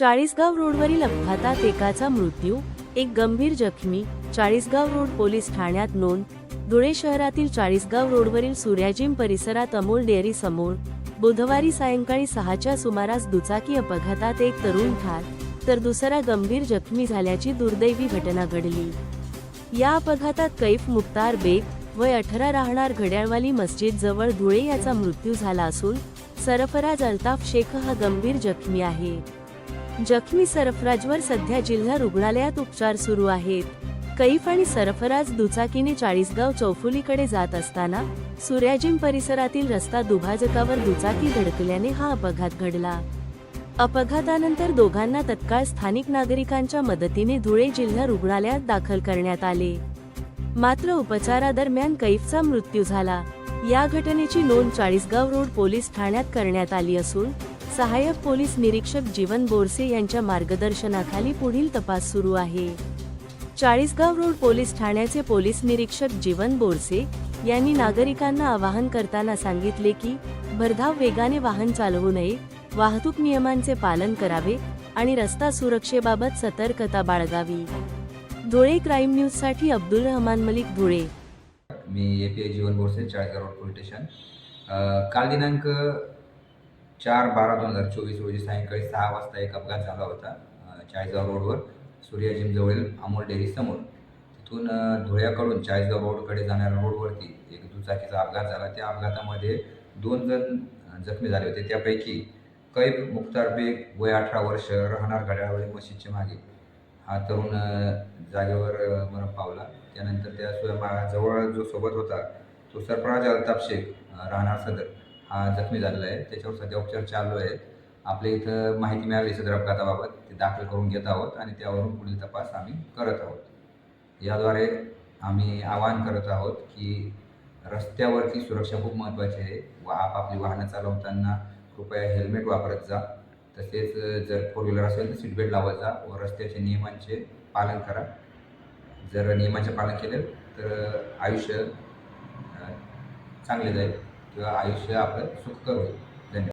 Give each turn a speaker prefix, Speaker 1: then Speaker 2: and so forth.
Speaker 1: चाळीसगाव रोडवरील अपघातात एकाचा मृत्यू एक गंभीर जखमी चाळीसगाव रोड पोलीस ठाण्यात नोंद धुळे शहरातील चाळीसगाव रोडवरील सूर्याजिम परिसरात अमोल डेअरी समोर बुधवारी सायंकाळी सहाच्या सुमारास दुचाकी अपघातात एक तरुण ठार तर दुसरा गंभीर जखमी झाल्याची दुर्दैवी घटना घडली. या अपघातात कैफ मुक्तार बेग वय अठरा राहणार घड्याळवाली मस्जिद जवळ धुळे याचा मृत्यू झाला असून सरफराज अल्ताफ शेख हा गंभीर जखमी आहे. जखमी सरफराजवर सध्या जिल्हा रुग्णालयात उपचार सुरू आहेत. कैफ आणि सरफराज दुचाकीने चाळीसगाव चौफुलीकडे जात असताना सुर्याजिम परिसरातील रस्ता दुभाजकावर दुचाकी धडकल्याने हा अपघात घडला. अपघातानंतर दोघांना तत्काळ स्थानिक नागरिकांच्या मदतीने धुळे जिल्हा रुग्णालयात दाखल करण्यात आले. मात्र उपचारादरम्यान कैफचा मृत्यू झाला. या घटनेची नोंद चाळीसगाव रोड पोलीस ठाण्यात करण्यात आली असून सहाय्यक पोलीस निरीक्षक जीवन बोरसे यांच्या मार्गदर्शनाखाली पुढील तपास सुरू आहे. चाळीसगाव रोड पोलीस ठाण्याचे पोलीस निरीक्षक जीवन बोरसे यांनी नागरिकांना आवाहन करताना सांगितले की भरधाव वेगाने वाहन चालवू नये वाहतूक नियमांचे पालन करावे आणि रस्ता सुरक्षेबाबत सतर्कता बाळगावी. धुळे क्राईम न्यूजसाठी अब्दुल रहमान मलिक धुळे.
Speaker 2: मी A P I Jeevan Borse Chalisgaon road police station. काल दिनांक चार बारा दोन हजार चोवीस रोजी सायंकाळी सहा वाजता एक अपघात झाला होता चाळीसगाव रोडवर सूर्या जिमजवळील अमोल डेअरी समोर. तिथून धुळ्याकडून चाळीसगाव रोडकडे जाणाऱ्या रोडवरती एक दुचाकीचा अपघात झाला. त्या अपघातामध्ये दोन जण जखमी झाले होते. त्यापैकी कैब मुख्तार बेग वय अठरा वर्ष राहणार घड्याळवाडी मशीदच्या मागे. हा तरुण जागेवर मरण पावला. त्यानंतर त्या स्वयं जवळ जो सोबत होता तो सरफराज अल्ताप शेख राहणार सदर. जखमी झालेला आहे. त्याच्यावर सध्या उपचार चालू आहेत. आपल्या इथं माहिती मिळाली सदर अपघाताबाबत. ते दाखल करून घेत आहोत आणि त्यावरून पुढील तपास आम्ही करत आहोत. याद्वारे आम्ही आवाहन करत आहोत की रस्त्यावरची सुरक्षा खूप महत्त्वाची आहे. व आपापली वाहनं चालवताना कृपया हेल्मेट वापरत जा. तसेच जर फोर व्हीलर असेल तर सीटबेल्ट लावत जा व रस्त्याचे नियमांचे पालन करा. जर नियमांचे पालन केले तर आयुष्य चांगले जाईल. किंवा आयुष्य आपलं सुखकर होईल.